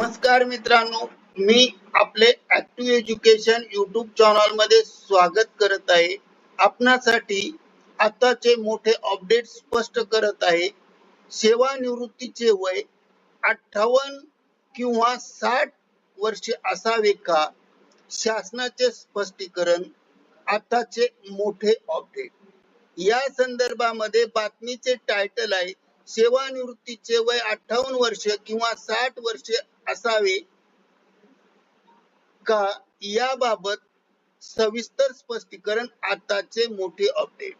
नमस्कार मित्रांनो मी आपले ऍक्टिव्ह एज्युकेशन युट्यूब चॅनलमध्ये स्वागत करत आहे. आपणासाठी आताचे मोठे अपडेट स्पष्ट करत आहे. सेवानिवृत्तीचे वय अठ्ठावन्न किंवा साठ वर्षे असावे का? शासनाचे स्पष्टीकरण आताचे मोठे अपडेट या संदर्भामध्ये बातमीचे टायटल आहे सेवानिवृत्तीचे वय अठ्ठावन्न वर्ष किंवा साठ वर्षे असावे का? याबाबत सविस्तर स्पष्टीकरण आताचे मोठे अपडेट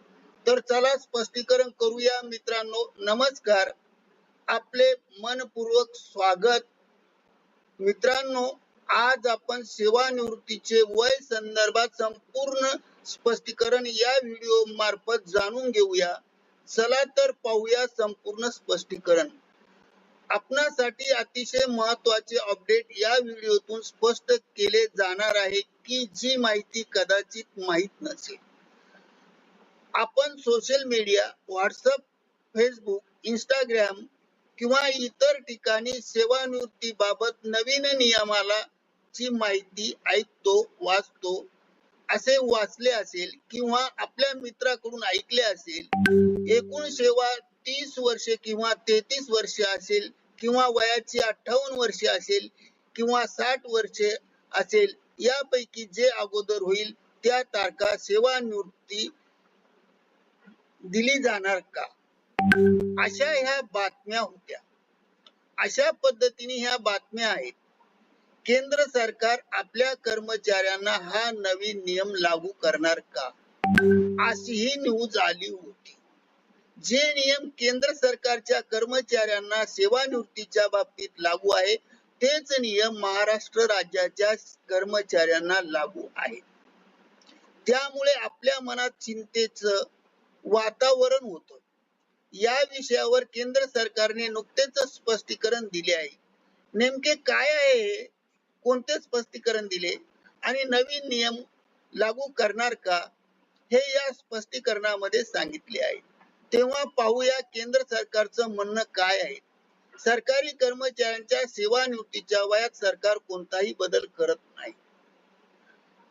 तर चला स्पष्टीकरण करूया मित्रांनो. नमस्कार. आपले मनपूर्वक स्वागत. मित्रांनो आज आपण सेवानिवृत्तीचे वय संदर्भात संपूर्ण स्पष्टीकरण या व्हिडिओ मार्फत जाणून घेऊया. चला तर पाहूया संपूर्ण स्पष्टीकरण. आपणासाठी अतिशय महत्त्वाचे अपडेट या व्हिडिओतून स्पष्ट केले जाणार आहे की जी माहिती कदाचित माहीत नसेल. आपण social media WhatsApp Facebook Instagram किंवा इतर ठिकाणी सेवानिवृत्ती बाबत नवीन नियमाला ची माहिती ऐकतो वाचतो असे वाचले असेल किंवा आपल्या मित्राकडून ऐकले असेल एकूण सेवा तीस वर्षे किंवा तेहतीस वर्षे असेल किंवा वयाची अठ्ठावन्न वर्षे असेल किंवा साठ वर्षे असेल यापैकी जे अगोदर होईल त्या तारखा सेवानिवृत्ती दिली जाणार का? अशा ह्या बातम्या होत्या. अशा पद्धतीने ह्या बातम्या आहेत. केंद्र सरकार आपल्या कर्मचाऱ्यांना हा नवीन नियम लागू करणार का? अशी ही न्यूज आली होती. जे नियम केंद्र सरकारच्या कर्मचाऱ्यांना सेवानिवृत्तीच्या बाबतीत लागू आहे तेच नियम महाराष्ट्र राज्याच्या कर्मचाऱ्यांना लागू आहेत. त्यामुळे आपल्या मनात चिंतेच वातावरण होत. या विषयावर केंद्र सरकारने नुकतेच स्पष्टीकरण दिले आहे. नेमके काय आहे कोणते स्पष्टीकरण दिले आणि नवीन नियम लागू करणार का हे या स्पष्टीकरणामध्ये सांगितले आहे. तेव्हा पाहूया केंद्र सरकारचं म्हणणं काय आहे. सरकारी कर्मचाऱ्यांच्या सेवानिवृत्तीच्या वयात सरकार कोणताही बदल करत नाही.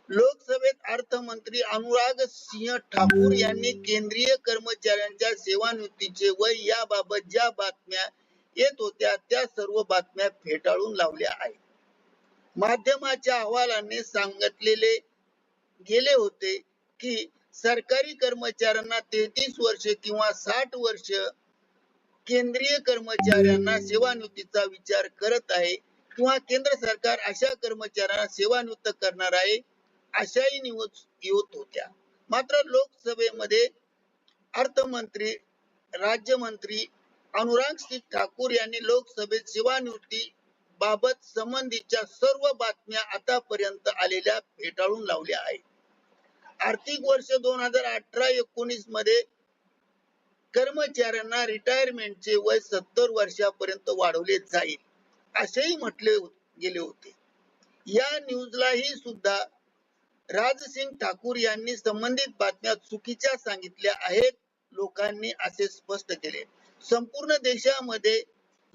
लोकसभेत अर्थमंत्री अनुराग सिंह ठाकूर यांनी केंद्रीय कर्मचाऱ्यांच्या सेवानिवृत्तीचे वय याबाबत ज्या बातम्या येत होत्या त्या सर्व बातम्या फेटाळून लावल्या आहेत. माध्यमाच्या अहवालाने सांगितलेले गेले होते की सरकारी कर्मचाऱ्यांना तेहतीस वर्ष किंवा साठ वर्ष केंद्रीय कर्मचाऱ्यांना सेवानिवृत्तीचा विचार करत आहे किंवा केंद्र सरकार अशा कर्मचाऱ्यांना सेवानिवृत्त करणार आहे अशाही निवड येत होत्या. मात्र लोकसभेमध्ये अर्थमंत्री राज्यमंत्री अनुराग सिंग ठाकूर यांनी लोकसभेत सेवानिवृत्ती बाबत संबंधीच्या सर्व बातम्या आतापर्यंत आलेल्या फेटाळून लावल्या आहेत. आर्थिक वर्ष दोन हजार अठरा एकोणीसमध्ये कर्मचाऱ्यांना रिटायरमेंटचे वय सत्तर वर्षापर्यंत वाढवले जाईल असेही म्हटले हो-, गेले होते. या न्यूजलाही सुद्धा राजसिंग ठाकूर यांनी संबंधित बातम्या चुकीच्या सांगितल्या आहेत लोकांनी असे स्पष्ट केले. संपूर्ण देशामध्ये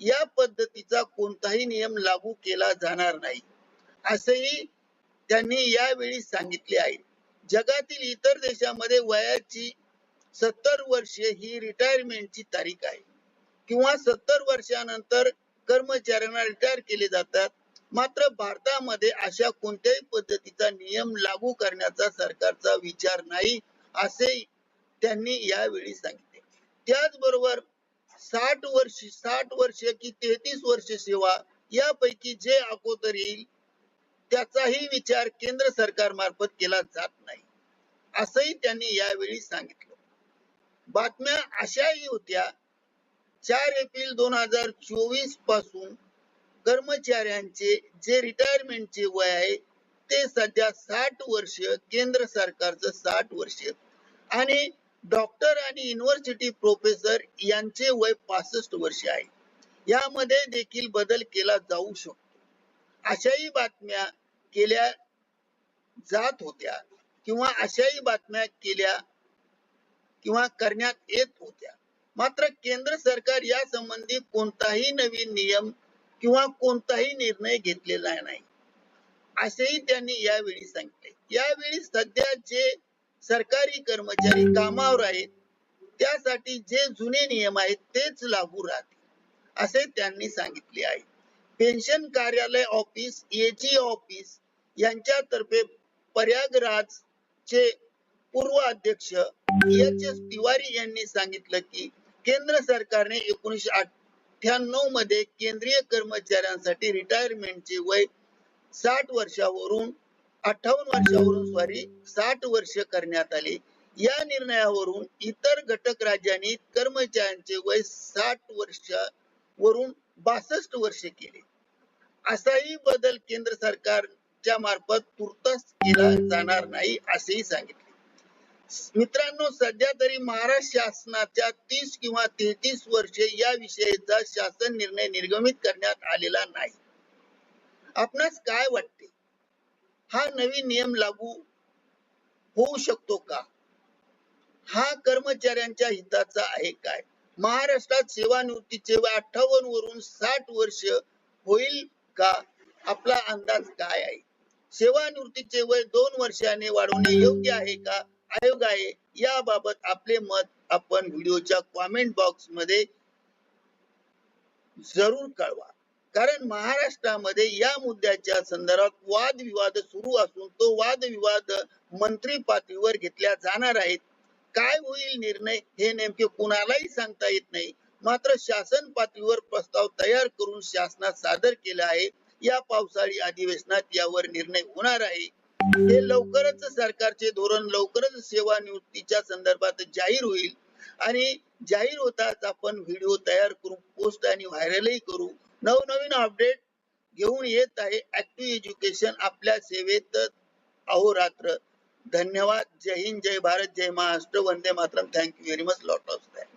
या पद्धतीचा कोणताही नियम लागू केला जाणार नाही असेही त्यांनी यावेळी सांगितले आहे. जगातील इतर देशामध्ये वयाची सत्तर वर्षे ही रिटायरमेंटची तारीख आहे. किंवा सत्तर वर्षानंतर कर्मचाऱ्यांना रिटायर केले जातात. मात्र भारतामध्ये अशा कोणत्याही पद्धतीचा नियम लागू करण्याचा सरकारचा विचार नाही असे त्यांनी यावेळी सांगितले. त्याचबरोबर साठ वर्ष साठ वर्ष कि तेहतीस वर्ष सेवा यापैकी जे अगोदर येईल त्याचाही विचार केंद्र सरकार मार्फत केला जात नाही. असंही त्यांनी यावेळी सांगितलं. बातम्या अशाही होत्या चार एप्रिल दोन हजार चोवीसपासून कर्मचाऱ्यांचे जे रिटायरमेंटचे वय आहे ते सध्या साठ वर्ष केंद्र सरकारचं साठ वर्ष. आणि डॉक्टर आणि युनिव्हर्सिटी प्रोफेसर यांचे वय पासष्ट वर्ष आहे. यामध्ये देखील बदल केला जाऊ शकतो. अशाही बातम्या केल्या जात होत्या किंवा अशाही बातम्या केल्या किंवा करण्यात येत होत्या. मात्र केंद्र सरकार या संबंधी कोणताही नवीन नियम किंवा कोणताही निर्णय घेतलेला नाही. असेही त्यांनी यावेळी सांगितले. यावेळी सध्या जे सरकारी कर्मचारी कामावर आहेत त्यासाठी जे जुने नियम आहेत तेच लागू राहतील असे त्यांनी सांगितले आहे. पेन्शन कार्यालय ऑफिस एजी ऑफिस यांच्यातर्फे प्रयागराज चे पूर्व अध्यक्ष एच एस तिवारी यांनी सांगितलं की केंद्र सरकारने एकोणीशे अठ्ठ्याण्णवमध्ये केंद्रीय कर्मचाऱ्यांसाठी रिटायरमेंटचे वय साठ वर्षावरून अठ्ठावन्न वर्षावरून सॉरी साठ वर्ष करण्यात आले. या निर्णयावरून इतर घटक राज्यांनी कर्मचाऱ्यांचे वय साठ वर्ष वरून बासष्ट वर्ष केले. असाही बदल केंद्र सरकार सरकारच्या मार्फत तुर्तास केला जाणार नाही असेही सांगितले. मित्रांनो सध्या तरी महाराष्ट्र शासनाच्या तीस किंवा तेहतीस वर्षे या विषयीचा शासन निर्णय निर्गमित करण्यात आलेला नाही. आपणास काय वाटते? हा नवीन नियम लागू होऊ शकतो का? हा कर्मचाऱ्यांच्या हिताचा आहे काय? महाराष्ट्रात सेवानिवृत्तीचे वय अठ्ठावन्न वरून साठ वर्ष होईल का? आपला अंदाज काय आहे? सेवानिवृत्तीचे वय दोन वर्षाने वाढवणे योग्य आहे का? आयोग आहे. याबाबत आपले मत आपण व्हिडिओच्या कॉमेंट बॉक्समध्ये जरूर कळवा. कारण महाराष्ट्रामध्ये या मुद्द्याच्या संदर्भात वादविवाद सुरू असून तो वादविवाद मंत्री पातळीवर घेतल्या जाणार आहेत. काय होईल निर्णय हे नेमके कुणालाही सांगता येत नाही. मात्र शासन पातळीवर प्रस्ताव तयार करून शासनात सादर केला आहे. या पावसाळी अधिवेशनात यावर निर्णय होणार आहे. हे लवकरच सरकारचे धोरण लवकरच सेवा सेवानिवृत्तीच्या संदर्भात जाहीर होईल. आणि जाहीर होताच आपण व्हिडिओ तयार करू पोस्ट आणि व्हायरलही करू. नवनवीन अपडेट घेऊन येत आहे ऍक्टिव्ह एज्युकेशन आपल्या सेवेत अहोरात्र धन्यवाद. जय हिंद जय भारत जय महाराष्ट्र. वंदे Mataram. Thank you very much lot of thanks